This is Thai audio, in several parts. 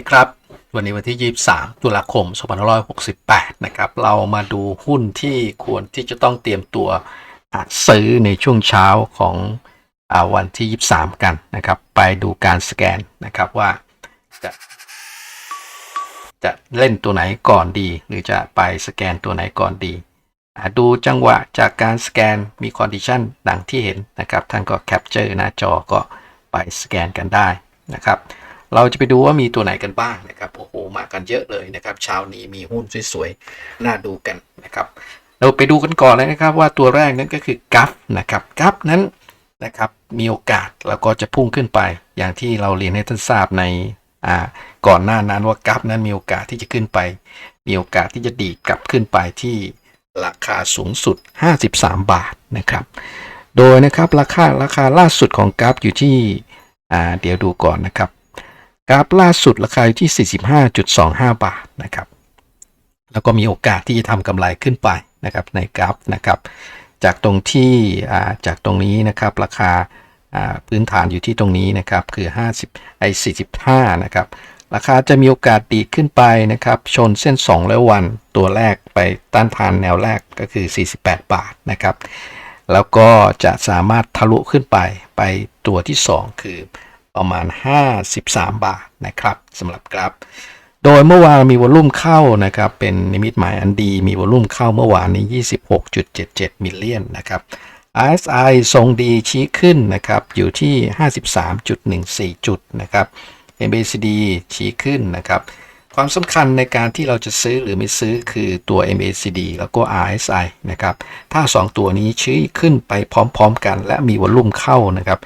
ดีครับ วันนี้วันที่ 23 ตุลาคม 2568 นะครับ เรามาดูหุ้นที่ควรที่จะต้องเตรียมตัวซื้อในช่วงเช้าของอวันที่ 23 กันนะครับ ไปดูการสแกนนะครับว่าจะจะเล่นตัวไหนก่อนดี หรือจะไปสแกนตัวไหนก่อนดีดูจังหวะจากการสแกนมีคอนดิชันดังที่เห็นนะครับ ท่านก็แคปเจอร์หน้าจอก็ไปสแกนกันได้นะครับ เราจะไปดูว่ามีตัวไหนกันบ้างนะครับโอ้โหมากันเยอะเลยนะครับเช้านี้มีหุ้นสวยๆน่าดูกันนะครับ เราไปดูกันก่อนเลยนะครับว่าตัวแรกนั้นก็คือกัฟนะครับกัฟนั้นนะครับมีโอกาสแล้วก็จะพุ่งขึ้นไป อย่างที่เราเรียนให้ท่านทราบในอ่าก่อนหน้านั้นว่ากัฟนั้นมีโอกาสที่จะขึ้นไป มีโอกาสที่จะดีดกลับขึ้นไปที่ราคาสูงสุด 53 บาทนะครับ โดยนะครับราคาราคาล่าสุดของกราฟอยู่ที่อ่าเดี๋ยวดูก่อนนะครับ กราฟล่าสุดราคาอยู่ที่ 45.25 บาทนะครับ แล้วก็มีโอกาสที่จะทำกำไรขึ้นไปนะครับในกราฟนะครับ จากตรงที่จากตรงนี้นะครับราคาพื้นฐานอยู่ที่ตรงนี้นะครับคือ 50ไอ้45 นะครับ ราคาจะมีโอกาสดีขึ้นไปนะครับ ชนเส้น2และวันตัวแรกไปต้านทานแนวแรกก็คือ 48 บาทนะครับ แล้วก็จะสามารถทะลุขึ้นไปไปตัวที่ 2 คือ ประมาณ 53 บาทนะครับสำหรับกราฟโดยเมื่อวานมีวอลุ่มเข้านะครับเป็นนิมิตหมายอันดีมีวอลลุ่มเข้าเมื่อวานนี้ 26.77 มิลเลียนนะครับ RSI ทรงดีชี้ขึ้นนะครับอยู่ที่ 53.14 จุดนะครับ MACD ชี้ขึ้นนะครับ ความสำคัญในการที่เราจะซื้อหรือไม่ซื้อคือตัว MACD แล้วก็ RSI นะครับ ถ้า 2 ตัวนี้ชี้ขึ้นไปพร้อมๆกัน และมีวอลุ่มเข้านะครับ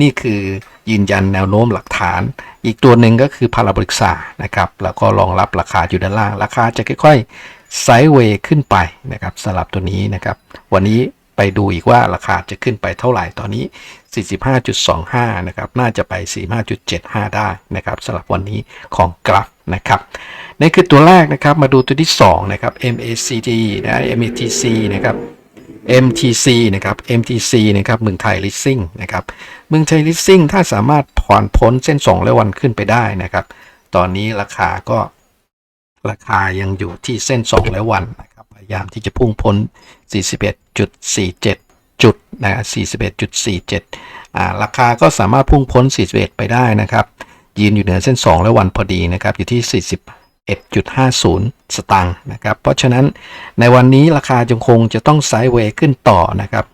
นี่คือยืนยันแนวโน้มหลักฐาน อีกตัวหนึ่งก็คือพาราบริกษานะครับ แล้วก็รองรับราคาอยู่ด้านล่าง ราคาจะค่อยๆไซด์เวย์ขึ้นไปนะครับสลับตัวนี้นะครับ วันนี้ไปดูอีกว่าราคาจะขึ้นไปเท่าไหร่ตอนนี้ 45.25 นะครับ น่าจะไป 45.75 ได้นะครับสำหรับวันนี้ของกราฟ นะครับนี่คือตัวแรกนะครับมาดูตัวที่2นะครับ MACD นะ MATC นะครับ MTC นะครับ MTC นะครับเมืองไทยลิสซิ่งนะครับเมืองไทยลิสซิ่งถ้าสามารถผ่อนพ้นเส้น2และวันขึ้นไปได้นะครับ ตอนนี้ราคาก็ราคายังอยู่ที่เส้น2และวันนะครับพยายามที่จะพุ่งพ้น 41.47จุดนะ41.47อ่าราคาก็สามารถพุ่งพ้น 41 ไปได้นะครับ ยืนอยู่เหนือเส้น 2 และวันพอดีนะครับอยู่ที่ 41.50 สตางค์นะครับเพราะฉะนั้นในวันนี้ราคาจงคงจะต้องไซด์เวย์ขึ้นต่อนะครับ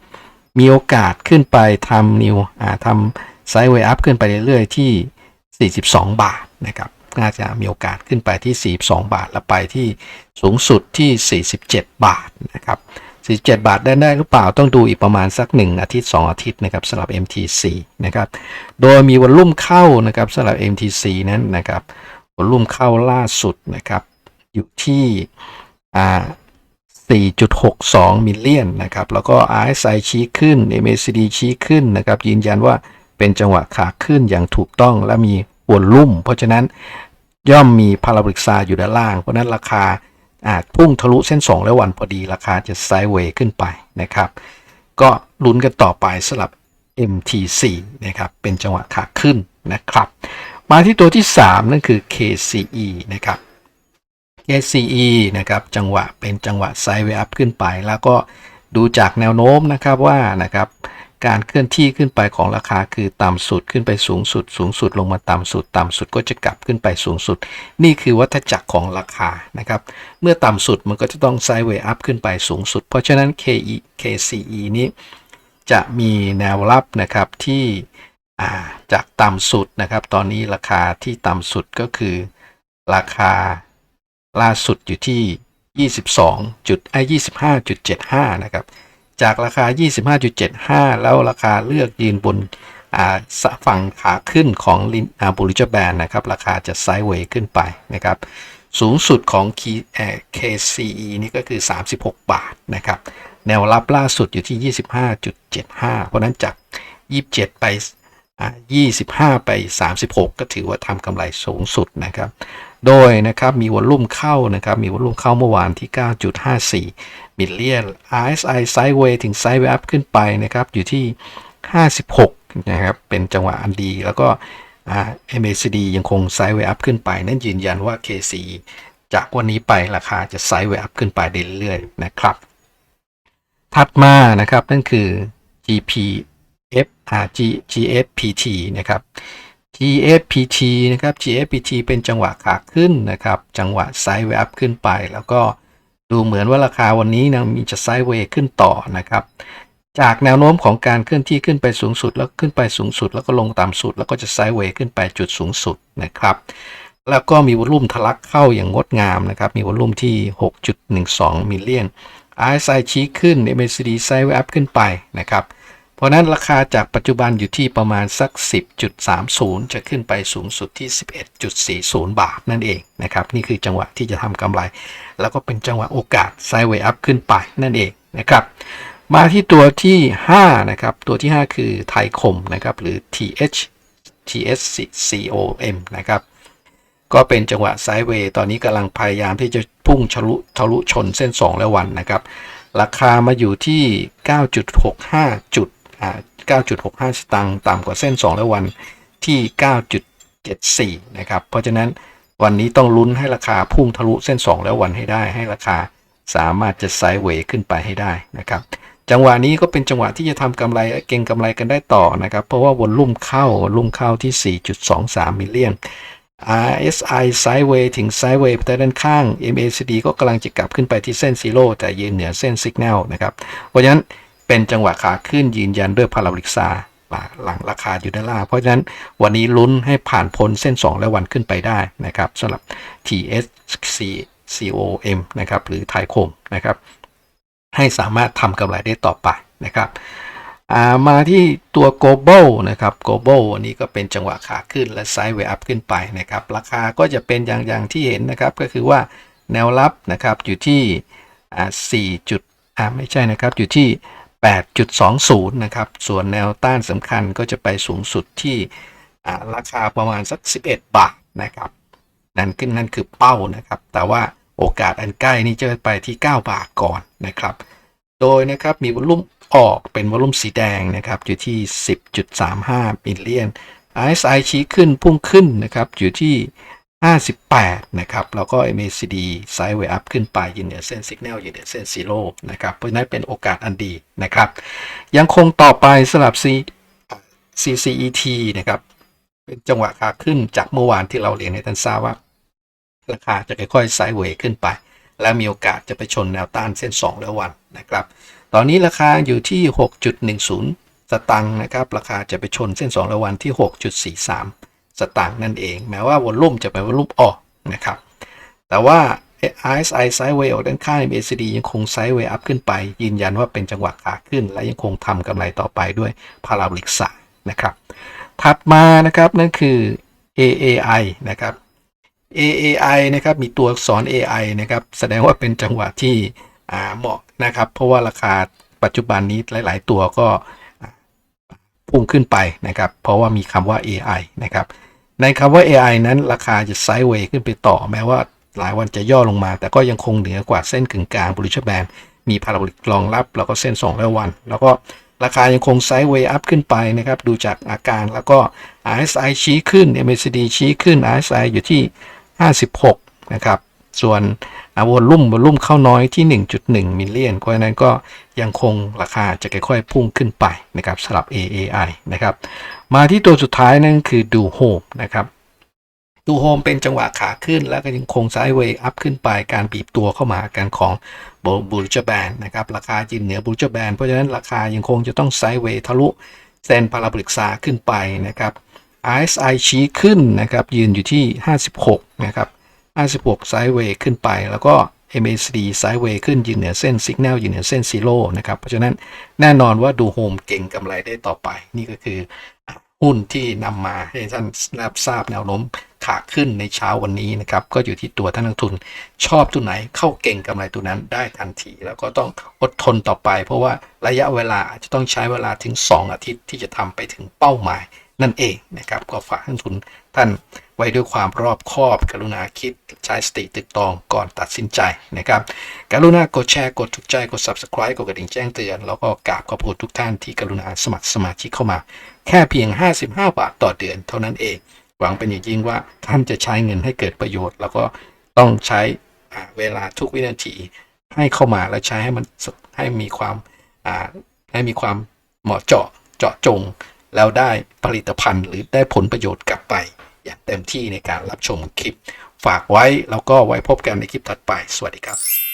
มีโอกาสขึ้นไปทำนิวอ่าทำไซด์เวย์อัพขึ้นไปเรื่อยๆที่ 42 บาทนะครับน่าจะมีโอกาสขึ้นไปที่ 42 บาท แล้วไปที่สูงสุดที่ 47 บาทนะครับ 47 บาทได้ได้หรือเปล่าต้องดูอีกประมาณสัก 1 อาทิตย์ 2 อาทิตย์นะครับสำหรับ MTC นะครับโดยมีวอลลุ่มเข้านะครับสำหรับ MTC นั้นนะครับวอลลุ่มเข้าล่าสุดนะครับอยู่ที่อ่า4.62 มิลเลียนนะครับแล้วก็ RSI ชี้ขึ้น MACD ชี้ขึ้นนะครับยืนยันว่าเป็นจังหวะขาขึ้นอย่างถูกต้องและมีวอลลุ่ม เพราะฉะนั้นย่อมมีพาราบริกซาอยู่ด้านล่าง เพราะฉะนั้นราคา อาจพุ่งทะลุเส้น 2 และวันพอดีราคาจะไซด์เวย์ขึ้นไปนะครับ ก็ลุ้นกันต่อไปสำหรับ MTC นะครับ เป็นจังหวะขาขึ้นนะครับ มาที่ตัวที่ 3 นั่นคือ KCE นะครับ KCE นะครับ จังหวะเป็นจังหวะไซด์เวย์อัพขึ้นไป แล้วก็ดูจากแนวโน้มนะครับว่านะครับ การเคลื่อนที่ขึ้นไปของราคาคือต่ำสุดขึ้นไปสูงสุด สูงสุดลงมาต่ำสุด ต่ำสุดก็จะกลับขึ้นไปสูงสุด นี่คือวัฏจักรของราคานะครับ เมื่อต่ำสุดมันก็จะต้องไซด์เวย์อัพขึ้นไปสูงสุด เพราะฉะนั้น KE KCE นี้จะมีแนวรับนะครับที่าจากต่ำสุดนะครับ ตอนนี้ราคาที่ต่ำสุดก็คือ ราคาล่าสุดอยู่ที่ 22จุดไอ้25.75 นะครับ จากราคา 25.75 แล้วราคาเลือกยืนบนฝั่งขาขึ้นของลินาบูริจแบนนะครับ ราคาจะไซด์เวย์ขึ้นไปนะครับ สูงสุดของ KCE นี่ก็คือ 36 บาทนะครับ แนวรับล่าสุดอยู่ที่ 25.75 เพราะฉะนั้นจาก 27 ไปอ่า25 ไป 36 ก็ถือว่าทำกำไรสูงสุดนะครับ โดยนะครับมีวอลลุ่มเข้านะครับมีวอลลุ่มเข้าเมื่อวานที่ 9.54มิลเลียน RSI ไซด์เวย์ถึงไซด์เวย์อัพขึ้นไปนะครับอยู่ที่ 56 นะครับ เป็นจังหวะอันดี แล้วก็ MACD ยังคงไซด์เวย์อัพขึ้นไป นั่นยืนยันว่า KC จากวันนี้ไปราคาจะไซด์เวย์อัพขึ้นไปเรื่อยๆนะครับ ถัดมานะครับนั่นคือ GPF อ่า G GFPT นะครับ GFPT นะครับ GFPT เป็นจังหวะขาขึ้นนะครับ จังหวะไซด์เวย์อัพขึ้นไป แล้วก็ดูเหมือนว่าราคาวันนี้นะมีจะไซด์เวย์ขึ้นต่อนะครับ จากแนวโน้มของการเคลื่อนที่ขึ้นไปสูงสุดแล้วขึ้นไปสูงสุด แล้วก็ลงต่ำสุด แล้วก็จะไซด์เวย์ขึ้นไปจุดสูงสุดนะครับ แล้วก็มีวอลุ่มทะลักเข้าอย่างงดงามนะครับ มีวอลุ่มที่ 6.12มิลเลียน RSI ชี้ขึ้น MACD ไซด์เวย์อัพขึ้นไปนะครับ เพราะนั้นราคาจากปัจจุบันอยู่ที่ประมาณสัก 10.30 จะขึ้นไปสูงสุดที่ 11.40 บาทนั่นเองนะครับ นี่คือจังหวะที่จะทำกำไร แล้วก็เป็นจังหวะโอกาสไซด์เวย์อัพขึ้นไปนั่นเองนะครับ มาที่ตัวที่ 5 นะครับ ตัวที่ 5 คือไทยคมนะครับ หรือ TH TSCOM นะครับ ก็เป็นจังหวะไซด์เวย์ตอนนี้กำลังพยายามที่จะพุ่งทะลุทะลุชนเส้น 2 และวันนะครับ ราคามาอยู่ที่ 9.65 จุด 9.65 สตางค์ต่ำกว่าเส้น 2 และวันที่ 9.74 นะครับ เพราะฉะนั้นวันนี้ต้องลุ้นให้ราคาพุ่งทะลุเส้น 2 และวันให้ได้ ให้ราคาสามารถจะไซด์เวย์ขึ้นไปให้ได้นะครับ จังหวะนี้ก็เป็นจังหวะที่จะทำกำไรเก่งกำไรกันได้ต่อนะครับ เพราะว่าวอลลุ่มเข้าวอลลุ่มเข้าที่ 4.23 มิลเลียน RSI ไซด์เวย์ถึงไซด์เวย์แต่ด้านข้าง MACD ก็กำลังจะกลับขึ้นไปที่เส้นซีโร่แต่ยืนเหนือเส้นสัญญาณนะครับ เพราะฉะนั้น เป็นจังหวะขาขึ้นยืนยันด้วยพาราบริกซาหลังราคาอยู่ด้านล่างเพราะฉะนั้นวันนี้ลุ้นให้ผ่านพ้นเส้น 2 และวันขึ้นไปได้นะครับสำหรับ TSC COM นะครับหรือไทยคมนะครับให้สามารถทำกำไรได้ต่อไปนะครับามาที่ตัว global นะครับ global อันนี้ก็เป็นจังหวะขาขึ้นและไซด์เวอัพขึ้นไปนะครับ ราคาก็จะเป็นอย่างอย่างที่เห็นนะครับ ก็คือว่าแนวรับนะครับอยู่ที่อ่า4จุดอ่าไม่ใช่นะครับอยู่ที่ 8.20 นะครับ ส่วนแนวต้านสำคัญก็จะไปสูงสุดที่ราคาประมาณสัก 11 บาทนะครับ นั่นขึ้นนั่นคือเป้านะครับ แต่ว่าโอกาสอันใกล้นี่จะไปที่ 9 บาทก่อนนะครับ โดยนะครับมีวอลุ่มออกเป็นวอลุ่มสีแดงนะครับ อยู่ที่ 10.35มิลเลียน RSI ชี้ขึ้นพุ่งขึ้นนะครับ อยู่ที่ 58 นะครับ แล้วก็ MACD ไซด์เวย์อัพขึ้นไปยืนเหนือเส้นสัญญาณยืนเหนือเส้นซีโร่นะครับ เพราะนั้นเป็นโอกาสอันดีนะครับ ยังคงต่อไปสลับ C CCET นะครับ เป็นจังหวะขาขึ้นจากเมื่อวานที่เราเรียนให้ท่านทราบว่า ราคาจะค่อยๆไซด์เวย์ขึ้นไป และมีโอกาสจะไปชนแนวต้านเส้น 2 และวันนะครับ ตอนนี้ราคาอยู่ที่ 6.10 สตังค์นะครับ ราคาจะไปชนเส้น 2 และวันที่ 6.43 สตางค์นั่นเอง แม้ว่าวอลลุ่มจะเป็นวอลลุ่มออกนะครับ แต่ว่า RSI ไซด์เวย์ออกด้านข้าง MACD ยังคงไซด์เวย์อัพขึ้นไป ยืนยันว่าเป็นจังหวะขาขึ้น และยังคงทำกำไรต่อไปด้วยพาราบลิกสานะครับ ถัดมานะครับนั่นคือ AAI นะครับ AAI นะครับมีตัวอักษร AI นะครับแสดงว่าเป็นจังหวะที่เหมาะนะครับ เพราะว่าราคาปัจจุบันนี้หลาย ๆ ตัวก็ พุ่งขึ้นไปนะครับ เพราะว่ามีคำว่า AI นะครับ ในคำว่า AI นั้นราคาจะไซด์เวย์ขึ้นไปต่อ แม้ว่าหลายวันจะย่อลงมา แต่ก็ยังคงเหนือกว่าเส้นกึ่งกลางบริชแบนมีพาราบลิกรองรับ แล้วก็เส้น2และวัน แล้วก็ราคายังคงไซด์เวย์อัพขึ้นไปนะครับ ดูจากอาการแล้วก็ RSI ชี้ขึ้น MACD ชี้ขึ้น RSI อยู่ที่ 56 นะครับ ส่วนวอลลุ่มวอลลุ่มเข้าน้อยที่ 1.1 มิลเลียนเพราะฉะนั้นก็ยังคงราคาจะค่อยๆพุ่งขึ้นไปนะครับสำหรับ AAI นะครับ มาที่ตัวสุดท้ายนั่นคือดูโฮมนะครับดูโฮมเป็นจังหวะขาขึ้น แล้วก็ยังคงไซด์เวย์อัพขึ้นไปการบีบตัวเข้ามากันของบูรจแบนนะครับราคายืนเหนือบูรจแบนเพราะฉะนั้นราคายังคงจะต้องไซด์เวย์ทะลุเส้นพาราบริกซาขึ้นไปนะครับ RSI ชี้ขึ้นนะครับยืนอยู่ที่ 56 นะครับ 56ไซด์เวย์ขึ้นไป แล้วก็ MACD ไซด์เวย์ขึ้นยืนเหนือเส้นสัญญาณยืนเหนือเส้นซีโร่นะครับ เพราะฉะนั้นแน่นอนว่าดูโฮมเก่งกำไรได้ต่อไป นี่ก็คือหุ้นที่นำมาให้ท่านรับทราบแนวโน้มขาขึ้นในเช้าวันนี้นะครับ ก็อยู่ที่ตัวท่านนักทุน ชอบตัวไหนเข้าเก่งกำไรตัวนั้นได้ทันที แล้วก็ต้องอดทนต่อไป เพราะว่าระยะเวลาจจะต้องใช้เวลาถึง 2 อาทิตย์ที่จะทำไปถึงเป้าหมาย นั่นเองนะครับก็ฝากท่านทุนท่านไว้ด้วยความรอบคอบ กรุณาคิดใช้สติตึกตองก่อนตัดสินใจนะครับ กรุณากดแชร์กดถูกใจกด subscribe กดกระดิ่งแจ้งเตือน แล้วก็กราบขอบคุณทุกท่านที่กรุณาสมัครสมาชิกเข้ามา แค่เพียง 55 บาทต่อเดือนเท่านั้นเอง หวังเป็นอย่างยิ่งว่าท่านจะใช้เงินให้เกิดประโยชน์ แล้วก็ต้องใช้เวลาทุกวินาทีให้เข้ามาและใช้ให้มันให้มีความให้มีความเหมาะเจาะเจาะจง แล้วได้ผลิตภัณฑ์หรือได้ผลประโยชน์กลับไป อย่างเต็มที่ในการรับชมคลิป ฝากไว้แล้วก็ไว้พบกันในคลิปถัดไป สวัสดีครับ